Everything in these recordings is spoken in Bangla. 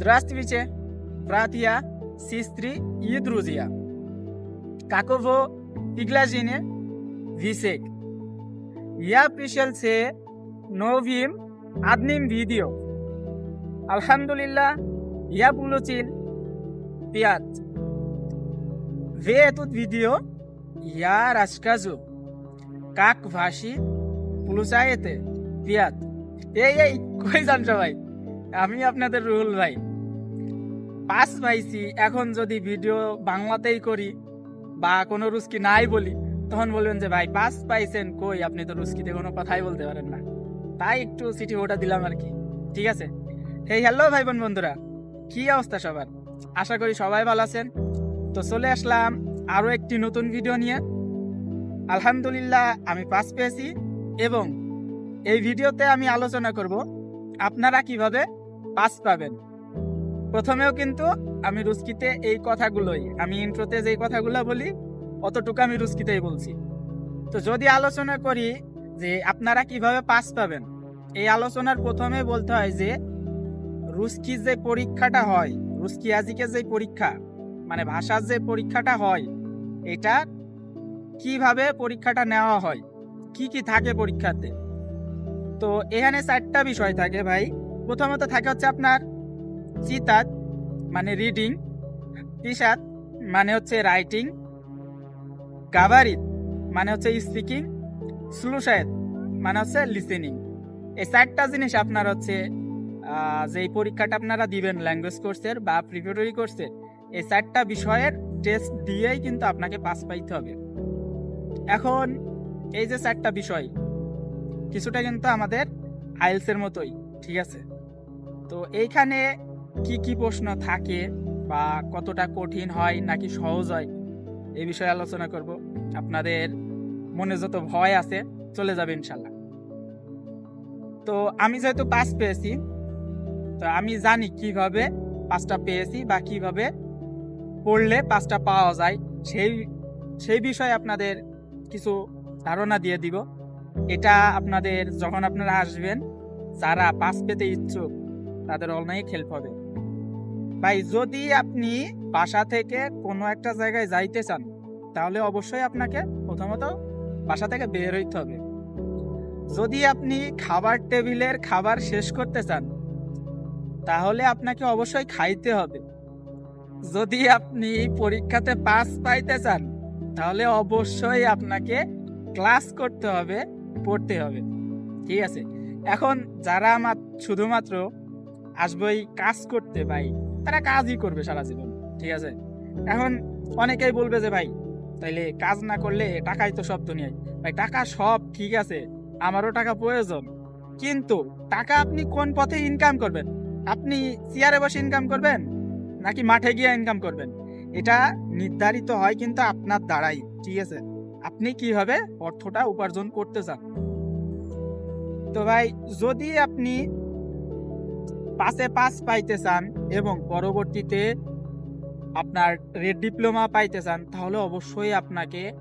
Здравствуйте, братья, сестры и друзья. Каково приглашение Висек? Я пришел с новым одним видео. Alhamdulillah, я получил пять. В этот видео я расскажу, как ваши получаете пять. এই এই কই যান সবাই আমি আপনাদের রুহুল ভাই পাস পাইছি, এখন যদি ভিডিও বাংলাতেই করি বা কোনো রুস্কি নাই বলি, তখন বলবেন যে, ভাই, পাস পাইছেন কই? আপনি তো রুস্কিতে কোনো কথাই বলতে পারেন না। তাই একটু সিটি ওটা দিলাম আর কি। ঠিক আছে? এই হ্যালো ভাই বোন বন্ধুরা। কি অবস্থা সবার? আশা করি সবাই ভালো আছেন। তো চলে আসলাম আরও একটি নতুন ভিডিও নিয়ে। আলহামদুলিল্লাহ, আমি পাস পেয়েছি এবং এই ভিডিওতে আমি আলোচনা করব, আপনারা কীভাবে পাস পাবেন? প্রথমেও কিন্তু আমি রুস্কিতে এই কথাগুলোই, আমি ইন্ট্রোতে যেই কথাগুলো বলি, অতটুকু আমি রুস্কিতেই বলছি। তো যদি আলোচনা করি যে আপনারা কীভাবে পাস পাবেন, এই আলোচনার প্রথমে বলতে হয় যে রুস্কি যে পরীক্ষাটা হয়, রুস্কি আজিকে যে পরীক্ষা মানে ভাষার যে পরীক্ষাটা হয়, এটা কীভাবে পরীক্ষাটা নেওয়া হয়, কি কি থাকে পরীক্ষাতে? তো এখানে চারটা বিষয় থাকে ভাই। প্রথমত থাকে হচ্ছে আপনার চিতাত মানে রিডিং তিসাত মানে হচ্ছে রাইটিং গাভারিত মানে হচ্ছে স্পিকিং স্লুসায়েত মানে হচ্ছে লিসেনিং এই চারটা জিনিস আপনার হচ্ছে যেই পরীক্ষাটা আপনারা দিবেন ল্যাঙ্গুয়েজ কোর্সের বা প্রিপারেটরি কোর্সের এই চারটা বিষয়ের টেস্ট দিয়েই কিন্তু আপনাকে পাস পাইতে হবে। এখন এই যে চারটা বিষয়, কিছুটা কিন্তু আমাদের আইলসের মতোই, ঠিক আছে? তো এইখানে কি কি প্রশ্ন থাকে বা কতটা কঠিন হয় নাকি সহজ হয় এই বিষয়ে আলোচনা করব। আপনাদের মনে যত ভয় আছে, চলে যাবে ইনশাল্লাহ তো আমি যেহেতু পাস পেয়েছি, তো আমি জানি কীভাবে পাঁচটা পেয়েছি বা কীভাবে পড়লে পাঁচটা পাওয়া যায়, সেই সেই বিষয়ে আপনাদের কিছু ধারণা দিয়ে দিব। এটা আপনাদের, যখন আপনারা আসবেন, যারা পাস পেতে ইচ্ছুক, তাদের অনেক হেল্প হবে। ভাই, যদি আপনি বাসা থেকে কোনো একটা জায়গায় যাইতে চান, তাহলে অবশ্যই আপনাকে প্রথমত বাসা থেকে বের হইতে হবে। যদি আপনি খাবার টেবিলের খাবার শেষ করতে চান, তাহলে আপনাকে অবশ্যই খাইতে হবে। যদি আপনি পরীক্ষাতে পাস পাইতে চান, তাহলে অবশ্যই আপনাকে ক্লাস করতে হবে, পড়তে হবে। ঠিক আছে? এখন যারা আমার শুধুমাত্র আসবই কাজ করতে, ভাই। তারা কাজই করবে সারা জীবন, ঠিক আছে? এখন অনেকেই বলবে যে, ভাই, তাইলে কাজ না করলে টাকাই তো সব দুনিয়ায়। ভাই, টাকা সব ঠিক আছে, আমারও টাকা প্রয়োজন। কিন্তু টাকা আপনি কোন পথে ইনকাম করবেন? আপনি চেয়ারে বসে ইনকাম করবেন, নাকি মাঠে গিয়ে ইনকাম করবেন? এটা নির্ধারিত হয় কিন্তু আপনার দ্বারাই, ঠিক আছে? আপনি কীভাবে অর্থটা উপার্জন করতে চান? তো ভাই, যদি আপনি পাশে পাস পাইতে চান এবং পরবর্তীতে আপনার রেড ডিপ্লোমা পাইতে চান, তাহলে অবশ্যই আপনাকে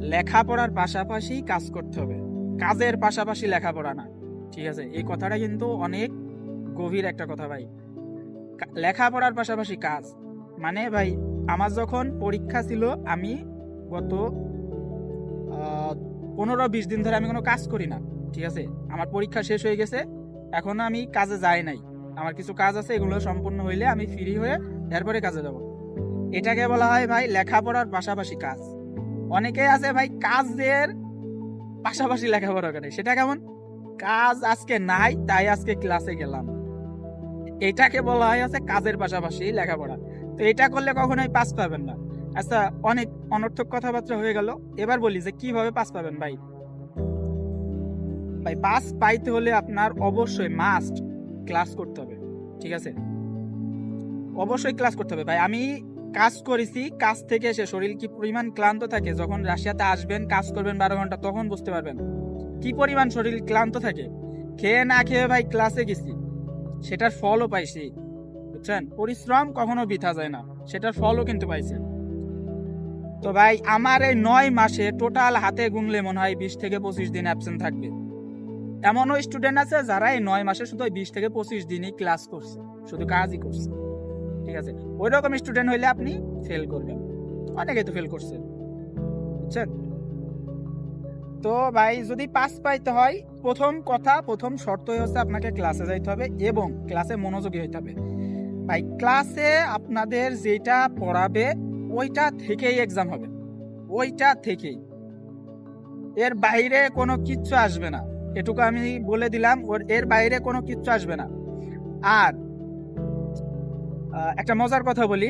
লেখাপড়ার পাশাপাশি কাজ করতে হবে। কাজের পাশাপাশি লেখাপড়া না। ঠিক আছে? এই কথাটা কিন্তু অনেক গভীর একটা কথা ভাই। লেখাপড়ার পাশাপাশি কাজ। মানে ভাই, আমার যখন পরীক্ষা ছিল, আমি গত পনেরো বিশ দিন ধরে আমি কোনো কাজ করি না। ঠিক আছে? আমার পরীক্ষা শেষ হয়ে গেছে। এখনও আমি কাজে যাই নাই। আমার কিছু কাজ আছে, এগুলো সম্পূর্ণ হইলে আমি ফ্রি হয়ে এরপরে কাজে যাব। এটাকে বলা হয় ভাই লেখাপড়ার পাশাপাশি কাজ। অনেকেই আছে ভাই কাজের পাশাপাশি লেখাপড়া করে। সেটা কেমন? কাজ আজকে নাই, তাই আজকে ক্লাসে গেলাম। এটাকে বলা হয় আছে কাজের পাশাপাশি লেখাপড়া। তো এটা করলে কখনোই পাস পাবেন না। আচ্ছা অনেক অনর্থক কথাবার্তা হয়ে গেল। এবার বলি যে কীভাবে পাস পাবেন ভাই? ভাই পাস পাইতে হলে আপনার অবশ্যই মাস্ট ক্লাস করতে হবে, ঠিক আছে? অবশ্যই ক্লাস করতে হবে ভাই। আমি কাজ করেছি, কাজ থেকে এসে শরীর কি পরিমাণ ক্লান্ত থাকে, যখন রাশিয়াতে আসবেন, কাজ করবেন বারো ঘণ্টা, তখন বুঝতে পারবেন কি পরিমাণ শরীর ক্লান্ত থাকে। খেয়ে না খেয়ে ভাই ক্লাসে গেছি, সেটার ফলও পাইছি, বুঝছেন? পরিশ্রম কখনো বৃথা যায় না, সেটার ফলও কিন্তু পাইছি। তো ভাই, আমার এই নয় মাসে টোটাল হাতে গুনলে মনে হয় বিশ থেকে পঁচিশ দিন অ্যাবসেন্ট থাকবে। এমনও স্টুডেন্ট আছে যারা এই নয় মাসে শুধু বিশ থেকে পঁচিশ দিনই ক্লাস করছে, শুধু কাজই করছে। ঠিক আছে? ওই রকম স্টুডেন্ট হইলে আপনি ফেল করবেন। অনেকেই তো ফেল করছে। বুঝছেন? তো ভাই, যদি পাস পাইতে হয়, প্রথম কথা, প্রথম শর্তই হচ্ছে আপনাকে ক্লাসে যাইতে হবে এবং ক্লাসে মনোযোগী হইতে হবে। ভাই ক্লাসে আপনাদের যেটা পড়াবে, ওইটা থেকেই এক্সাম হবে। ওইটা থেকেই। এর বাইরে কোনো কিচ্ছু আসবে না। এটুকু আমি বলে দিলাম, ওর, এর বাইরে কোনো কিচ্ছু আসবে না। আর একটা মজার কথা বলি।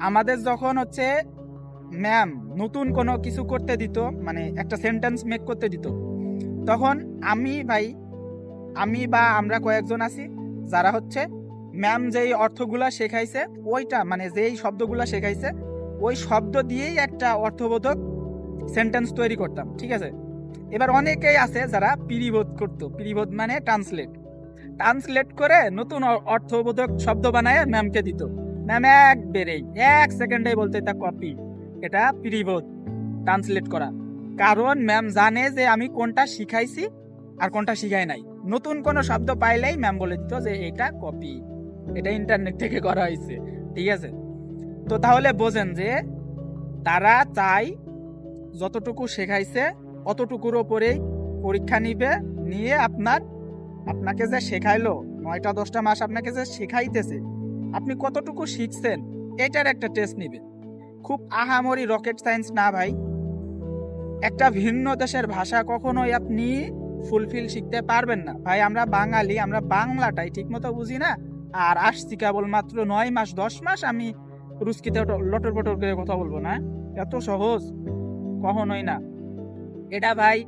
আমাদের যখন হচ্ছে ম্যাম নতুন কোনো কিছু করতে দিত মানে একটা সেন্টেন্স মেক করতে দিত, তখন আমি ভাই, আমি বা আমরা কয়েকজন আছি, যারা হচ্ছে ম্যাম যেই অর্থগুলা শেখাইছে, ওইটা মানে যেই শব্দগুলা শেখাইছে, ওই শব্দ দিয়েই একটা অর্থবোধক সেন্টেন্স তৈরি করতাম, ঠিক আছে? এবার অনেকেই আছে যারা পিরিবোধ করতো। পিরিবোধ মানে ট্রান্সলেট ট্রান্সলেট করে নতুন অর্থবোধক শব্দ বানায় ম্যামকে দিত। ম্যাম এক বেরেই, এক সেকেন্ডে বলতে তা কপি এটা পিরিবোধ ট্রান্সলেট করা। কারণ ম্যাম জানে যে আমি কোনটা শিখাইছি আর কোনটা শিখাই নাই। নতুন কোনো শব্দ পাইলেই ম্যাম বলে দিত যে, এটা কপি এটা ইন্টারনেট থেকে করা হয়েছে ঠিক আছে? তো তাহলে বোঝেন যে তারা চাই যতটুকু শেখাইছে অতটুকুর ওপরেই পরীক্ষা নিবে, নিয়ে আপনার, আপনাকে যে শেখাইলো, নয়টা, দশটা মাস আপনাকে যে শেখাইতেছে, আপনি কতটুকু শিখছেন, এটার একটা টেস্ট নিবে খুব আহামরি রকেট সায়েন্স না ভাই। একটা ভিন্ন দেশের ভাষা কখনোই আপনি ফুলফিল শিখতে পারবেন না। ভাই, আমরা বাঙালি, আমরা বাংলাটাই ঠিকমতো বুঝি না, আর আসছি কেবল মাত্র নয় মাস, দশ মাস আমি রুস্কিতে লটর পটর করে কথা বলব না, এত সহজ, কখনোই না। এটা ভাই,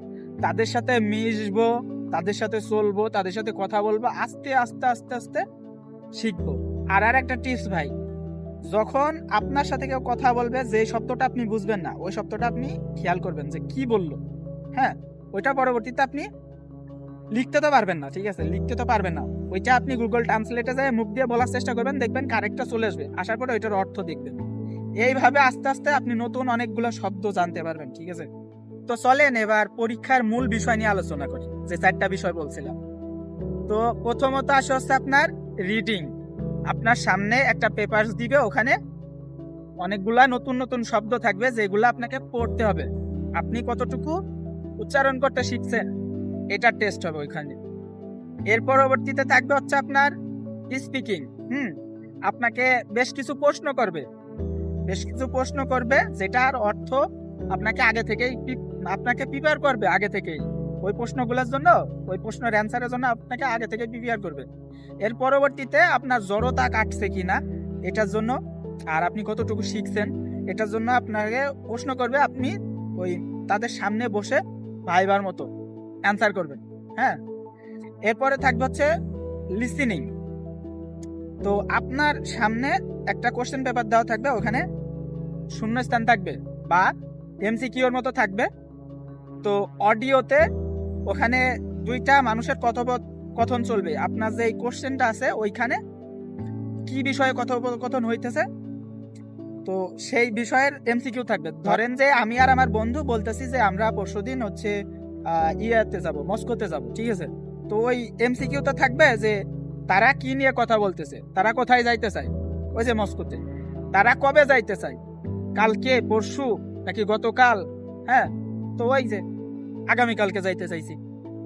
তাদের সাথে মিশবো, তাদের সাথে চলবো, তাদের সাথে কথা বলব, আস্তে আস্তে আস্তে আস্তে শিখব। আর আর একটা টিপস ভাই, যখন আপনার সাথে কেউ কথা বলবে, যে শব্দটা আপনি বুঝবেন না, ওই শব্দটা আপনি খেয়াল করবেন যে কি বলল। হ্যাঁ ওইটা পরবর্তীতে আপনি লিখতে তো পারবেন না, ঠিক আছে? লিখতে তো পারবেন না। ওইটা আপনি গুগল ট্রান্সলেটে যায় মুখ দিয়ে বলার চেষ্টা করবেন, দেখবেন কারেক্টটা চলে আসবে। আসার পরে ওইটার অর্থ দেখবেন। এইভাবে আস্তে আস্তে আপনি নতুন অনেকগুলো শব্দ জানতে পারবেন, ঠিক আছে? তো চলেন, এবার পরীক্ষার মূল বিষয় নিয়ে আলোচনা করি, যে চারটা বিষয় বলছিলাম। তো প্রথমত আসে হচ্ছে আপনার রিডিং আপনার সামনে একটা পেপার দিবে, ওখানে অনেকগুলা নতুন নতুন শব্দ থাকবে, যেগুলো আপনাকে পড়তে হবে। আপনি কতটুকু উচ্চারণ করতে শিখছেন, এটা টেস্ট হবে ওইখানে। এর পরবর্তীতে থাকবে হচ্ছে আপনার স্পিকিং হুম? আপনাকে বেশ কিছু প্রশ্ন করবে। বেশ কিছু প্রশ্ন করবে, যেটার অর্থ আপনাকে আগে থেকেই আপনাকে প্রিপেয়ার করবে আগে থেকেই। ওই প্রশ্নগুলোর জন্য, ওই প্রশ্নের অ্যান্সারের জন্য আপনাকে আগে থেকে প্রিপেয়ার করবে। এর পরবর্তীতে আপনার জড়তা কাটছে কি না এটার জন্য আর আপনি কতটুকু শিখছেন, এটার জন্য আপনাকে প্রশ্ন করবে আপনি ওই তাদের সামনে বসে ভাইবার মতো অ্যান্সার করবেন হ্যাঁ? এরপরে থাকবে হচ্ছে লিসিনিং তো আপনার সামনে একটা কোশ্চেন পেপার দেওয়া থাকবে, ওখানে শূন্যস্থান থাকবে বা এমসিকিউর মতো থাকবে। তো অডিওতে ওখানে দুইটা মানুষের কথোপকথন চলবে। আপনার যে এই কোশ্চেনটা আছে ওইখানে কি বিষয়ে কথোপকথন হইতেছে, তো সেই বিষয়ের এমসিকিউ থাকবে। ধরেন যে আমি আর আমার বন্ধু বলতেছি যে আমরা পরশুদিন হচ্ছে ইয়াতে যাব, মস্কোতে যাব, ঠিক আছে? তো ওই এমসিকিউ এমসিকিউতে থাকবে যে তারা কি নিয়ে কথা বলতেছে, তারা কোথায় যাইতে চায়? ওই যে মস্কোতে। তারা কবে যাইতে চায়? কালকে, পরশু, নাকি গতকাল? হ্যাঁ? তো ওই যে আগামীকালকে যাইতে চাইছি।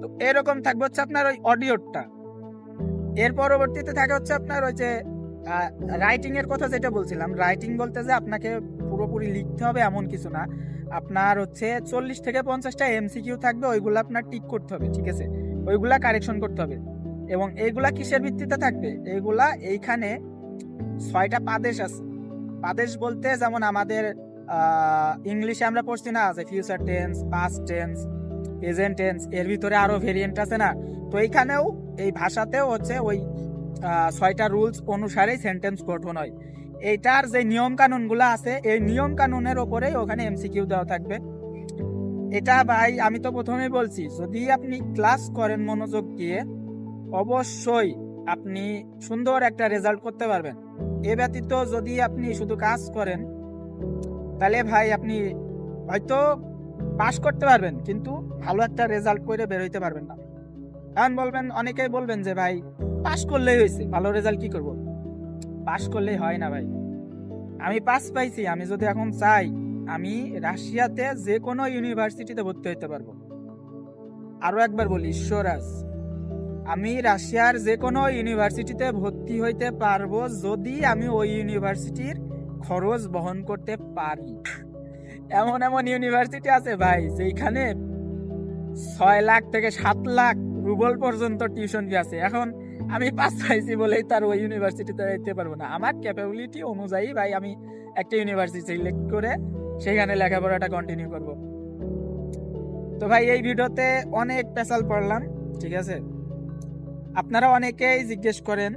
তো এরকম থাকবে হচ্ছে আপনার ওই অডিওটা। এর পরবর্তীতে থাকে হচ্ছে আপনার ওই যে রাইটিং এর কথা যেটা বলছিলাম রাইটিং বলতে যে আপনাকে পুরোপুরি লিখতে হবে এমন কিছু না। আপনার হচ্ছে চল্লিশ থেকে পঞ্চাশটা এমসিকিউ থাকবে, ওইগুলো আপনার টিক করতে হবে, ঠিক আছে? ওইগুলা কারেকশন করতে হবে। এবং এইগুলা কিসের ভিত্তিতে থাকবে? এইগুলা এইখানে ছয়টা পাদেশ আছে। পাদেশ বলতে যেমন আমাদের ইংলিশে আমরা পড়ছি না, যে future tense past tense present tense এর ভিতরে আরও ভেরিয়েন্ট আছে না? তো এইখানেও, এই ভাষাতেও হচ্ছে ওই ছয়টা রুলস অনুসারেই সেন্টেন্স গঠন হয়। এইটার যে নিয়ম কানুনগুলো আছে, এই নিয়ম কানুনের ওপরেই ওখানে এমসিকিউ দেওয়া থাকবে। এটা ভাই, আমি তো প্রথমেই বলছি, যদি আপনি ক্লাস করেন মনোযোগ দিয়ে, অবশ্যই আপনি সুন্দর একটা রেজাল্ট করতে পারবেন। এ ব্যতীত যদি আপনি শুধু কাজ করেন, তাহলে ভাই আপনি হয়তো পাস করতে পারবেন, কিন্তু ভালো একটা রেজাল্ট করে বের হইতে পারবেন না। এখন বলবেন, অনেকেই বলবেন যে, ভাই পাশ করলেই হয়েছে ভালো রেজাল্ট কি করব? পাশ করলেই হয় না, ভাই। আমি পাস পাইছি, আমি যদি এখন চাই, আমি রাশিয়াতে যে কোনো ইউনিভার্সিটিতে ভর্তি হইতে পারব। আরও একবার বলি ঈশ্বরাজ আমি রাশিয়ার যে কোনো ইউনিভার্সিটিতে ভর্তি হইতে পারব যদি আমি ওই ইউনিভার্সিটির খরচ বহন করতে পারি। এমন এমন ইউনিভার্সিটি আছে ভাই যেখানে ছয় লাখ থেকে সাত লাখ রুবল পর্যন্ত টিউশন ফি আছে। এখন আমি পাস পাইছি বলেই তার ওই ইউনিভার্সিটিতে যেতে পারব না। আমার ক্যাপাবিলিটি অনুযায়ী ভাই, আমি একটা ইউনিভার্সিটি সিলেক্ট করে সেখানে লেখাপড়াটা কন্টিনিউ করব। তো ভাই, এই ভিডিওতে অনেক পেশাল পড়লাম, ঠিক আছে? আপনারা অনেকেই জিজ্ঞেস করেন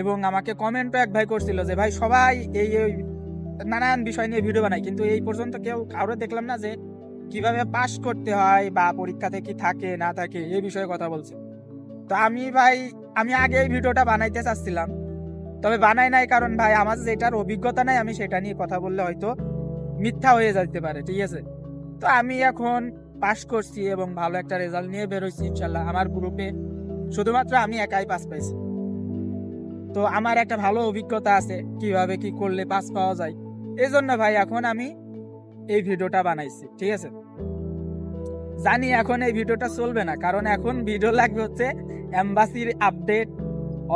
এবং আমাকে কমেন্টও এক ভাই করছিল যে, ভাই, সবাই এই নানান বিষয় নিয়ে ভিডিও বানাই কিন্তু এই পর্যন্ত কেউ কারও দেখলাম না যে কীভাবে পাস করতে হয় বা পরীক্ষাতে কি থাকে, না থাকে, এই বিষয়ে কথা বলছে। তো আমি ভাই, আমি আগে এই ভিডিওটা বানাইতে চাচ্ছিলাম। তবে বানাই নাই কারণ ভাই, আমার যেটার অভিজ্ঞতা নাই, আমি সেটা নিয়ে কথা বললে হয়তো মিথ্যা হয়ে যেতে পারে, ঠিক আছে? তো আমি এখন পাস করছি এবং ভালো একটা রেজাল্ট নিয়ে বেরোইছি ইনশাল্লাহ আমার গ্রুপে শুধুমাত্র আমি একাই পাস পাইছি। তো আমার একটা ভালো অভিজ্ঞতা আছে, কীভাবে কি করলে পাস পাওয়া যায়। এই জন্য ভাই এখন আমি এই ভিডিওটা বানাইছি, ঠিক আছে? জানি এখন এই ভিডিওটা চলবে না, কারণ এখন ভিডিও লাগবে হচ্ছে এম্বাসির আপডেট,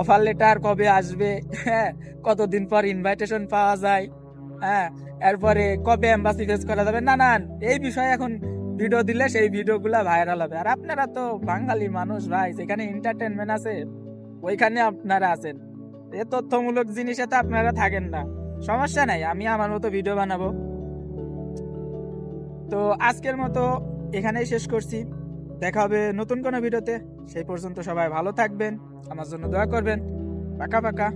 অফার লেটার কবে আসবে হ্যাঁ কতদিন পর ইনভাইটেশন পাওয়া যায় হ্যাঁ এরপরে কবে এম্বাসি ফেস করা যাবে, না না, এই বিষয়ে এখন ভিডিও দিলে সেই ভিডিওগুলো ভাইরাল হবে। আর আপনারা তো বাঙালি মানুষ ভাই, যেখানে এন্টারটেনমেন্ট আছে, ওইখানে আপনারা আছেন। এ তথ্যমূলক জিনিসে তো আপনারা থাকেন না। সমস্যা নাই, আমি আমার মতো ভিডিও বানাবো। তো আজকের মতো এখানেই শেষ করছি। দেখা হবে নতুন কোনো ভিডিওতে সেই পর্যন্ত সবাই ভালো থাকবেন, আমার জন্য দোয়া করবেন। পাকা পাকা।